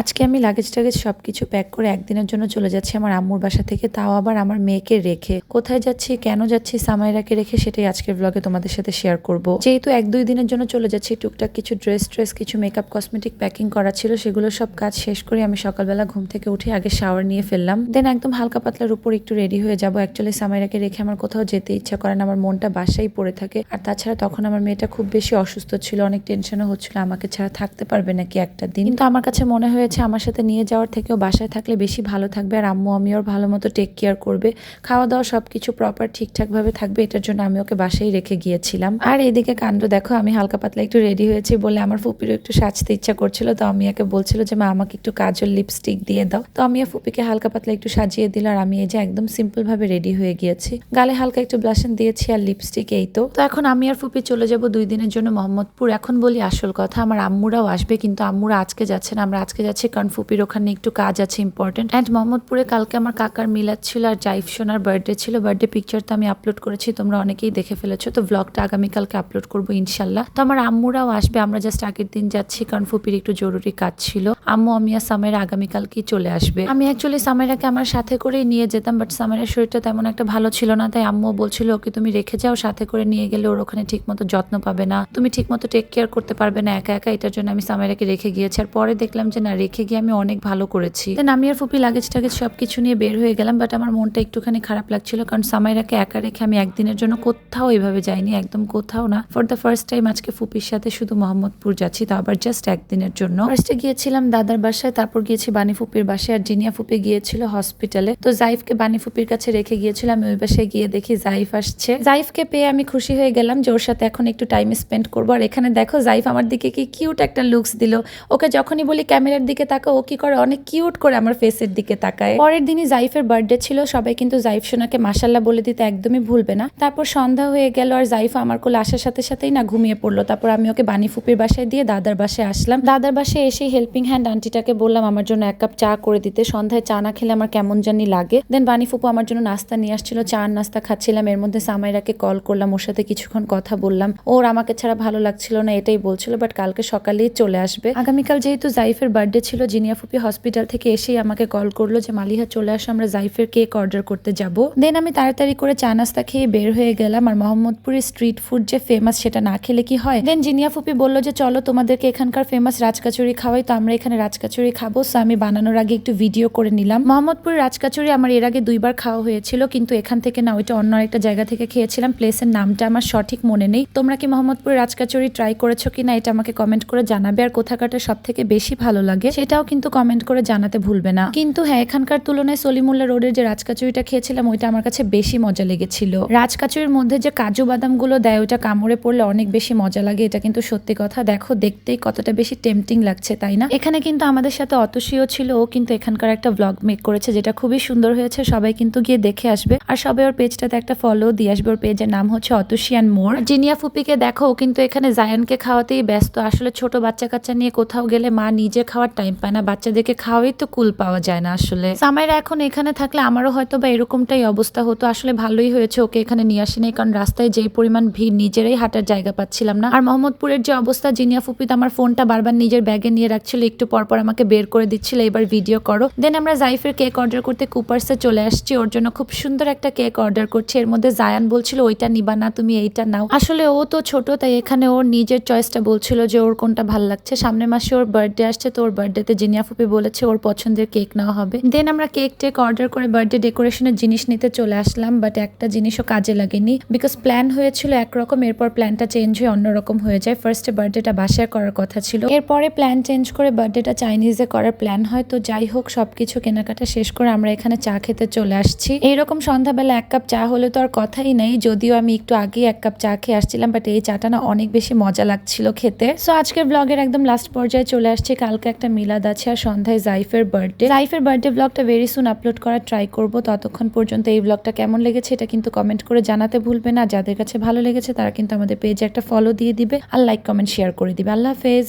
আজকে আমি লাগেজ টাগেজ সবকিছু প্যাক করে একদিনের জন্য চলে যাচ্ছি আমার আম্মুর বাসা থেকে, তাও আবার আমার মেয়েকে রেখে। কোথায় যাচ্ছি, কেন যাচ্ছি, সামাইরাকে রেখে সেটাই আজকের ব্লগে তোমাদের সাথে শেয়ার করব। যেহেতু এক দুই দিনের জন্য চলে যাচ্ছি, টুকটাক কিছু ড্রেস ট্রেস, কিছু মেকআপ কসমেটিক প্যাকিং করা ছিল, সেগুলো সব কাজ শেষ করে আমি সকালবেলা ঘুম থেকে উঠে আগে শাওয়ার নিয়ে ফেললাম। দেন একদম হালকা পাতলার উপর একটু রেডি হয়ে যাব। অ্যাকচুয়ালি সামাইরাকে রেখে আমার কোথাও যেতে ইচ্ছা করে না, আমার মনটা বাসায় পড়ে থাকে। আর তাছাড়া তখন আমার মেয়েটা খুব বেশি অসুস্থ ছিল, অনেক টেনশনও হচ্ছিল, আমাকে ছাড়া থাকতে পারবে নাকি একটা দিন? কিন্তু আমার কাছে মনে হয়েছে, আমার সাথে নিয়ে যাওয়ার থেকেও বাসায় থাকলে বেশি ভালো থাকবে। আর আম্মু আমি ওর ভালো মতো টেক কেয়ার করবে। খাওয়া দাওয়া সবকিছু প্রপার ঠিকঠাক ভাবে থাকবে, এটার জন্য আমি ওকে বাসায় রেখে গিয়েছিলাম। আর এদিকে কাণ্ড, দেখো, আমি হালকা পাতলা একটু রেডি হয়েছি বলে আমার ফুপিরও একটু সাজতে ইচ্ছা করছিল। তো আমি একে বলছিল যে, মা, আমাকে একটু কাজল লিপস্টিক দিয়ে দাও। তো আমি ফুপিকে হালকা পাতলা একটু সাজিয়ে দিল আর আমি এই যে একদম সিম্পল ভাবে রেডি হয়ে গিয়েছি। গালে হালকা একটু ব্লাশন দিয়েছি আর লিপস্টিক এই তো। তো এখন আমি আর ফুপি চলে যাব দুই দিনের জন্য মোহাম্মদপুর। এখন বলি আসল কথা, আমার আম্মুরাও আসবে, কিন্তু আম্মুরা আজকে যাচ্ছে না, আমরা আজকে যাচ্ছি কারণ ফুপির ওখানে একটু কাজ আছে ইম্পর্টেন্ট অ্যান্ড মোহাম্মদপুরে কালকে আমার কাকার মিলাদ ছিল আর জাইফ সোনার বার্থডে ছিল। বার্থডে পিকচার তো আমি আপলোড করেছি, তোমরা অনেকেই দেখে ফেলেছো। তো ব্লগটা আগামীকালকে আপলোড করব ইনশাল্লাহ। তো আমার আম্মুরাও আসবে, আমরা জাস্ট আগের দিন যাচ্ছি, কারণ ফুপির একটু জরুরি কাজ ছিল। আম্মু, আমি আর সামেরা আগামীকালকেই চলে আসবে। আমি অ্যাকচুয়ালি সামেরাকে আমার সাথে করেই নিয়ে যেতাম বাট সামেরার শরীরটা তেমন একটা ভালো ছিল না, তাই আম্মু বলছিল, ওকে তুমি রেখে যাও, সাথে করে নিয়ে গেলে ওর ওখানে ঠিক মতো যত্ন পাবে না। তুমি ঠিক মতো টেক কেয়ার করতে পারবে না, একা একা, এটার জন্য আমি সামেরাকে রেখে গিয়েছি। আর পরে দেখলাম যে না রেখে গিয়ে আমি অনেক ভালো করেছি। দেন আমি আর ফুপি লাগেজ টাগেজ সবকিছু নিয়ে বের হয়ে গেলাম বাট আমার মনটা একটুখানি খারাপ লাগছিল, কারণ সামাইরাকে একা রেখে আমি একদিনের জন্য কোথাও এভাবে যাইনি, একদম কোথাও না। ফর দ্য ফার্স্ট টাইম আজকে ফুপির সাথে শুধু মোহাম্মদপুর যাচ্ছি, তো আবার জাস্ট একদিনের জন্য। ফার্স্টে গিয়েছিলাম দাদার বাসায়, তারপর গিয়েছি বানি ফুপির বাসায়, আর জিনিয়া ফুপি গিয়েছিল হসপিটালে তো জাইফকে বানি ফুপির কাছে রেখে গিয়েছিলাম আমি ওই বাসায় গিয়ে দেখি জাইফ আসছে। জাইফকে পেয়ে আমি খুশি হয়ে গেলাম যে ওর সাথে এখন একটু টাইম স্পেন্ড করব। আর এখানে দেখো, জাইফ আমার দিকে কি কিউট একটা লুকস দিল। ওকে যখনই বলি ক্যামেরার দিকে তাকাও, ও কি করে? অনেক কিউট করে আমার ফেসের দিকে তাকায়। পরের দিনই জাইফের বার্থডে ছিল, সবাই কিন্তু জাইফ সোনাকে মাসাল্লাহ বলে দিতে একদমই ভুলবে না। তারপর সন্ধ্যা হয়ে গেল আর জাইফ আমার কোলে আসার সাথে সাথেই না ঘুমিয়ে পড়ল। তারপর আমি ওকে বানি ফুপির বাসায় দিয়ে দাদার বাসায় আসলাম। দাদার বাসায় এসে হেল্পিং হ্যান্ড আন্টিটাকে বললাম, আমার জন্য এক কাপ চা করে দিতে। সন্ধ্যায় চা না খেলে আমার কেমন জানি লাগে। দেন বানি ফুপু আমার জন্য নাস্তা নিয়ে আসছিল। চা নাস্তা খাচ্ছিলাম। এর মধ্যে সামাইরাকে কল করলাম, ওর সাথে কিছুক্ষণ কথা বললাম। ওর আমাকে ছাড়া ভালো লাগছিল না, এটাই বলছিল বাট কালকে সকালেই চলে আসবে। আগামীকাল যেহেতু জাইফের বার্থডে ছিল জিনিয়া ফুপি হসপিটাল থেকে এসেই আমাকে কল করল যে, মালিহা, চলে আসো, আমরা জাইফের কেক অর্ডার করতে যাব। দেন আমি তাড়াতাড়ি করে চা নাস্তা খেয়ে বের হয়ে গেলাম আর মোহাম্মদপুরের স্ট্রিট ফুড যে ফেমাস সেটা না খেলে কি হয়? দেন জিনিয়া ফুপি বলল যে, চলো, তোমাদেরকে এখানকার ফেমাস রাজকাচুরি খাওয়াই, তো আমরা এখানে রাজকাচুরি খাব। সো আমি বানানোর আগে একটু ভিডিও করে নিলাম। মোহাম্মদপুরের রাজকাচুরি আমার এর আগে দুইবার খাওয়া হয়েছিল, কিন্তু এখান থেকে না, ওইটা অন্য একটা জায়গা থেকে খেয়েছিলাম। প্লেসের নামটা আমার সঠিক মনে নেই। তোমরা কি মোহাম্মদপুরের রাজকাচুরি ট্রাই করেছ কিনা, এটা আমাকে কমেন্ট করে জানাবে। আর কোথাকাটা সব থেকে বেশি ভালো লাগে সেটাও কিন্তু কমেন্ট করে জানাতে ভুলবে না। কিন্তু হ্যাঁ এখানকার তুলনায় সলিমুল্লা রোডের যে রাজকাচুরিটা খেয়েছিলাম, ওইটা আমার কাছে বেশি মজা লেগেছিল। রাজকাচুরির মধ্যে যে কাজু বাদামগুলো দেয়, ওইটা কামড়ে পড়লে অনেক বেশি মজা লাগে। এটা কিন্তু সত্যি কথা। দেখো, দেখতেই কতটা বেশি টেম্পটিং লাগছে, তাই না? এখানে কিন্তু আমাদের সাথে অতসীও ছিল। ও কিন্তু এখানকার একটা ব্লগ মেক করেছে, যেটা খুবই সুন্দর হয়েছে। সবাই কিন্তু গিয়ে দেখে আসবে। আর সবাই ওর পেজটাতে একটা ফলো দিয়ে আসবে। ওর পেজের নাম হচ্ছে অতসিয়ান মোর জিনিয়া ফুপিকে দেখো কিন্তু এখানে জায়ানকে খাওয়াতেই ব্যস্ত। আসলে ছোট বাচ্চা কাচ্চা নিয়ে কোথাও গেলে মা নিজে খাওয়ার টাইম পায় না। বাচ্চাদেরকে খাওয়াই তো কুল পাওয়া যায় না আসলে। সামাইরা এখন এখানে থাকলে আমারও হয়তো বা এরকমটাই অবস্থা হতো। আসলে ভালোই হয়েছে, ওকে এখানে নিয়ে আসেনি কারণ রাস্তায় যেই পরিমাণ ভিড়, নিজেরাই হাঁটার জায়গা পাচ্ছিলাম না। আর মোহাম্মদপুরের যে অবস্থা জিনিয়া ফুপিত আমার ফোনটা বারবার নিজের ব্যাগে নিয়ে রাখছিল, একটু পরপর আমাকে বের করে দিচ্ছিল, এবার ভিডিও করো। দেন আমরা জাইফের কেক অর্ডার করতে কুপার্সে চলে আসছি। ওর জন্য খুব সুন্দর একটা কেক অর্ডার করছি। এর মধ্যে জায়ান বলছিল, ওইটা নিবা না, তুমি এইটা নাও। আসলে ও তো ছোট, তাই এখানে ওর নিজের চয়েসটা বলছিল যে ওর কোনটা ভালো লাগছে। সামনের মাসে ওর বার্থডে আসছে, তো ওর বার্থডেতে জিনিয়া ফুপি বলেছে ওর পছন্দের কেক নেওয়া হবে। দেন আমরা কেক টেক অর্ডার করে বার্থডে ডেকোরেশনের জিনিস নিতে চলে আসলাম বাট একটা জিনিসও কাজে লাগেনি। বিকজ প্ল্যান হয়েছিল একরকম, এরপর প্ল্যানটা চেঞ্জ হয়ে অন্যরকম হয়ে যায়। ফার্স্টে বার্থডেটা বাসায় করার কথা ছিল। এরপরে প্ল্যান চেঞ্জ করে বার্থডেটা চাইনিজে করার প্ল্যান হয়। তো যাই হোক, সবকিছু কেনাকাটা শেষ করে আমরা এখানে চা খেতে চলে আসছি। এইরকম সন্ধ্যাবেলা এক কাপ চা হলে তো আর কথাই নেই, যদিও আমি একটু আগেই এক কাপ চা খেয়ে আসছিলাম বাট এই চাটা না অনেক বেশি মজা লাগছিল খেতে। সো আজকের ব্লগের একদম লাস্ট পর্যায়ে চলে আসছি। কালকে একটা মিলাদ আছে আর সন্ধ্যায় জাইফের বার্থডে। জাইফের বার্থডে ব্লগটা ভেরি সুন আপলোড করার ট্রাই করব। ততক্ষণ পর্যন্ত এই ব্লগটা কেমন লেগেছে এটা কিন্তু কমেন্ট করে জানাতে ভুলবে না। যাদের কাছে ভালো লেগেছে তারা কিন্তু আমাদের পেজে একটা ফলো দিয়ে দিবে আর লাইক কমেন্ট শেয়ার করে দিবে। আল্লাহ হাফেজ।